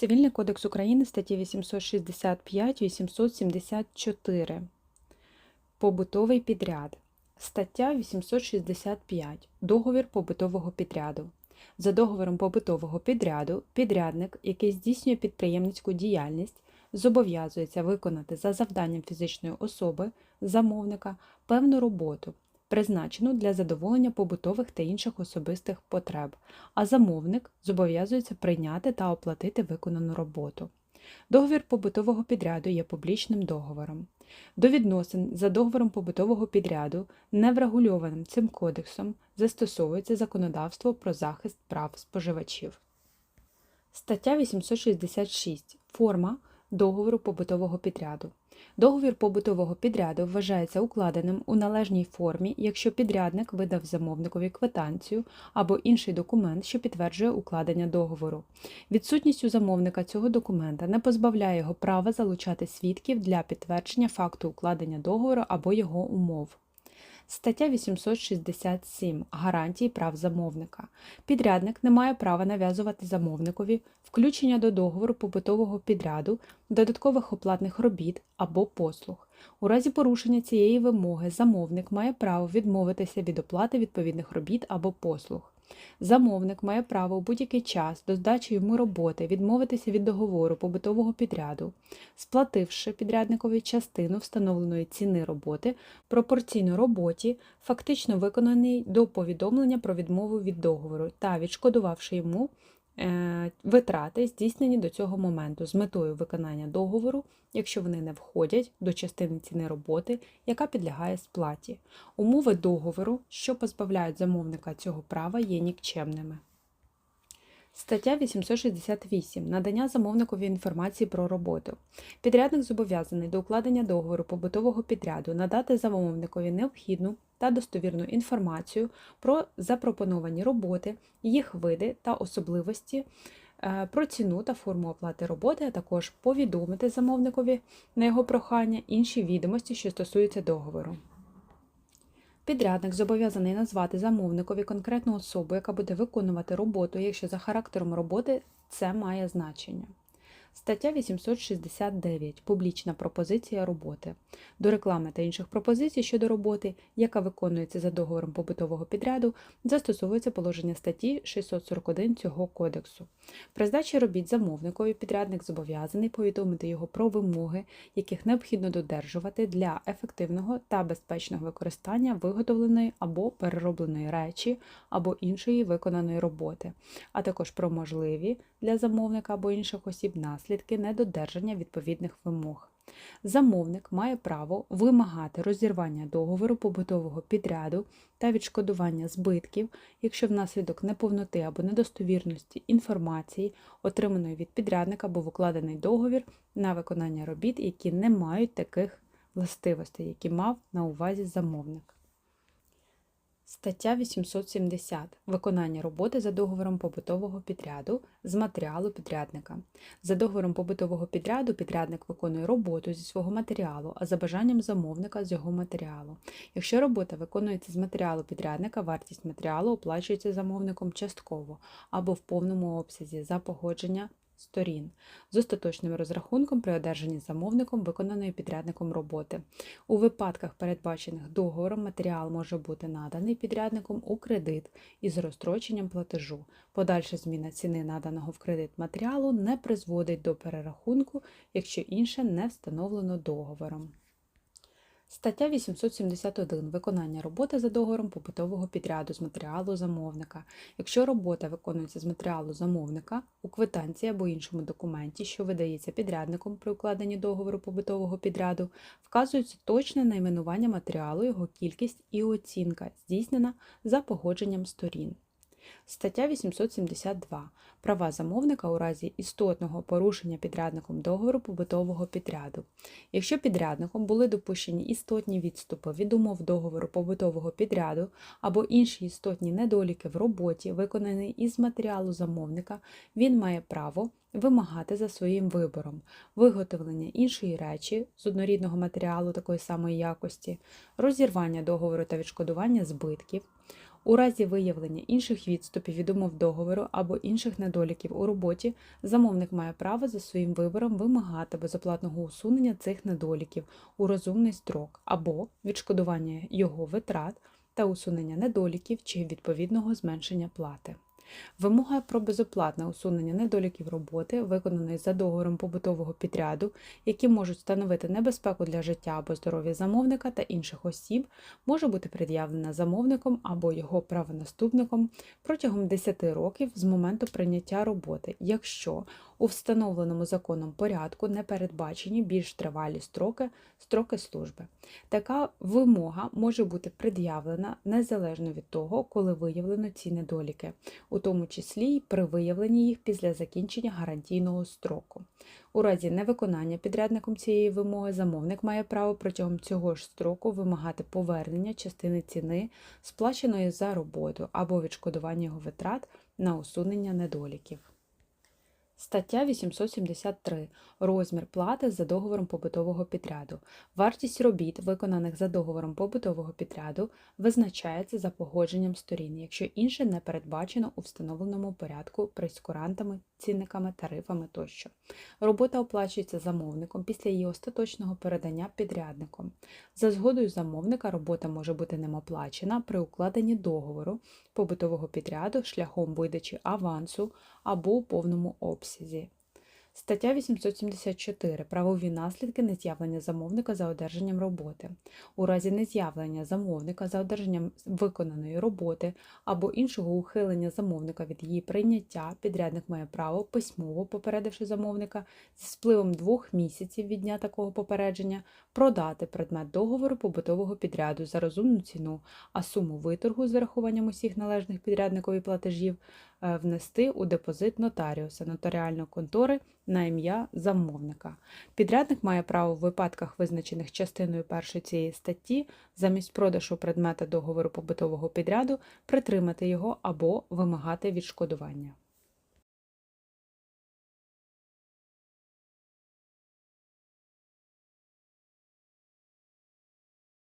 Цивільний кодекс України статті 865-874. Побутовий підряд. Стаття 865. Договір побутового підряду. За договором побутового підряду підрядник, який здійснює підприємницьку діяльність, зобов'язується виконати за завданням фізичної особи, замовника, певну роботу, призначену для задоволення побутових та інших особистих потреб, а замовник зобов'язується прийняти та оплатити виконану роботу. Договір побутового підряду є публічним договором. До відносин за договором побутового підряду, не врегульованим цим кодексом, застосовується законодавство про захист прав споживачів. Стаття 866. Форма договору побутового підряду. Договір побутового підряду вважається укладеним у належній формі, якщо підрядник видав замовникові квитанцію або інший документ, що підтверджує укладення договору. Відсутність у замовника цього документа не позбавляє його права залучати свідків для підтвердження факту укладення договору або його умов. Стаття 867. Гарантії прав замовника. Підрядник не має права нав'язувати замовникові включення до договору побутового підряду додаткових оплатних робіт або послуг. У разі порушення цієї вимоги замовник має право відмовитися від оплати відповідних робіт або послуг. Замовник має право у будь-який час до здачі йому роботи відмовитися від договору побутового підряду, сплативши підрядникові частину встановленої ціни роботи пропорційно роботі, фактично виконаній до повідомлення про відмову від договору та відшкодувавши йому витрати, здійснені до цього моменту з метою виконання договору, якщо вони не входять до частини ціни роботи, яка підлягає сплаті. Умови договору, що позбавляють замовника цього права, є нікчемними. Стаття 868. Надання замовникові інформації про роботу. Підрядник зобов'язаний до укладення договору побутового підряду надати замовникові необхідну та достовірну інформацію про запропоновані роботи, їх види та особливості, е, про ціну та форму оплати роботи, а також повідомити замовникові на його прохання інші відомості, що стосуються договору. Підрядник зобов'язаний назвати замовникові конкретну особу, яка буде виконувати роботу, якщо за характером роботи це має значення. Стаття 869. Публічна пропозиція роботи. До реклами та інших пропозицій щодо роботи, яка виконується за договором побутового підряду, застосовується положення статті 641 цього кодексу. При здачі робіт замовникові підрядник зобов'язаний повідомити його про вимоги, яких необхідно додержувати для ефективного та безпечного використання виготовленої або переробленої речі або іншої виконаної роботи, а також про можливі для замовника або інших осіб наслідки недодержання відповідних вимог. Замовник має право вимагати розірвання договору побутового підряду та відшкодування збитків, якщо внаслідок неповноти або недостовірності інформації, отриманої від підрядника, був укладений договір на виконання робіт, які не мають таких властивостей, які мав на увазі замовник. Стаття 870. Виконання роботи за договором побутового підряду з матеріалу підрядника. За договором побутового підряду підрядник виконує роботу зі свого матеріалу, а за бажанням замовника з його матеріалу. Якщо робота виконується з матеріалу підрядника, вартість матеріалу оплачується замовником частково або в повному обсязі за погодження сторін з остаточним розрахунком при одержанні замовником виконаної підрядником роботи. У випадках, передбачених договором, матеріал може бути наданий підрядником у кредит із розстроченням платежу. Подальша зміна ціни наданого в кредит матеріалу не призводить до перерахунку, якщо інше не встановлено договором. Стаття 871. Виконання роботи за договором побутового підряду з матеріалу замовника. Якщо робота виконується з матеріалу замовника у квитанції або іншому документі, що видається підрядником при укладенні договору побутового підряду, вказується точне найменування матеріалу, його кількість і оцінка, здійснена за погодженням сторін. Стаття 872. Права замовника у разі істотного порушення підрядником договору побутового підряду. Якщо підрядником були допущені істотні відступи від умов договору побутового підряду або інші істотні недоліки в роботі, виконані із матеріалу замовника, він має право вимагати за своїм вибором виготовлення іншої речі з однорідного матеріалу такої самої якості, розірвання договору та відшкодування збитків У разі виявлення інших відступів від умов договору або інших недоліків у роботі, замовник має право за своїм вибором вимагати безоплатного усунення цих недоліків у розумний строк або відшкодування його витрат та усунення недоліків чи відповідного зменшення плати. Вимога про безоплатне усунення недоліків роботи, виконаної за договором побутового підряду, які можуть становити небезпеку для життя або здоров'я замовника та інших осіб, може бути пред'явлена замовником або його правонаступником протягом 10 років з моменту прийняття роботи, якщо у встановленому законом порядку не передбачені більш тривалі строки, строки служби. Така вимога може бути пред'явлена незалежно від того, коли виявлено ці недоліки, у тому числі й при виявленні їх після закінчення гарантійного строку. У разі невиконання підрядником цієї вимоги замовник має право протягом цього ж строку вимагати повернення частини ціни, сплаченої за роботу або відшкодування його витрат на усунення недоліків. Стаття 873. Розмір плати за договором побутового підряду. Вартість робіт, виконаних за договором побутового підряду, визначається за погодженням сторін, якщо інше не передбачено у встановленому порядку прейскурантами, цінниками, тарифами тощо. Робота оплачується замовником після її остаточного передання підрядником. За згодою замовника робота може бути ним оплачена при укладенні договору побутового підряду шляхом видачі авансу або у повному обсязі. Стаття 874. Правові наслідки нез'явлення замовника за одержанням роботи. У разі нез'явлення замовника за одержанням виконаної роботи або іншого ухилення замовника від її прийняття, підрядник має право письмово попередивши замовника зі спливом двох місяців від дня такого попередження продати предмет договору побутового підряду за розумну ціну, а суму виторгу з врахуванням усіх належних підрядникові платежів внести у депозит нотаріуса нотаріальної контори на ім'я замовника. Підрядник має право в випадках, визначених частиною першої цієї статті, замість продажу предмета договору побутового підряду притримати його або вимагати відшкодування.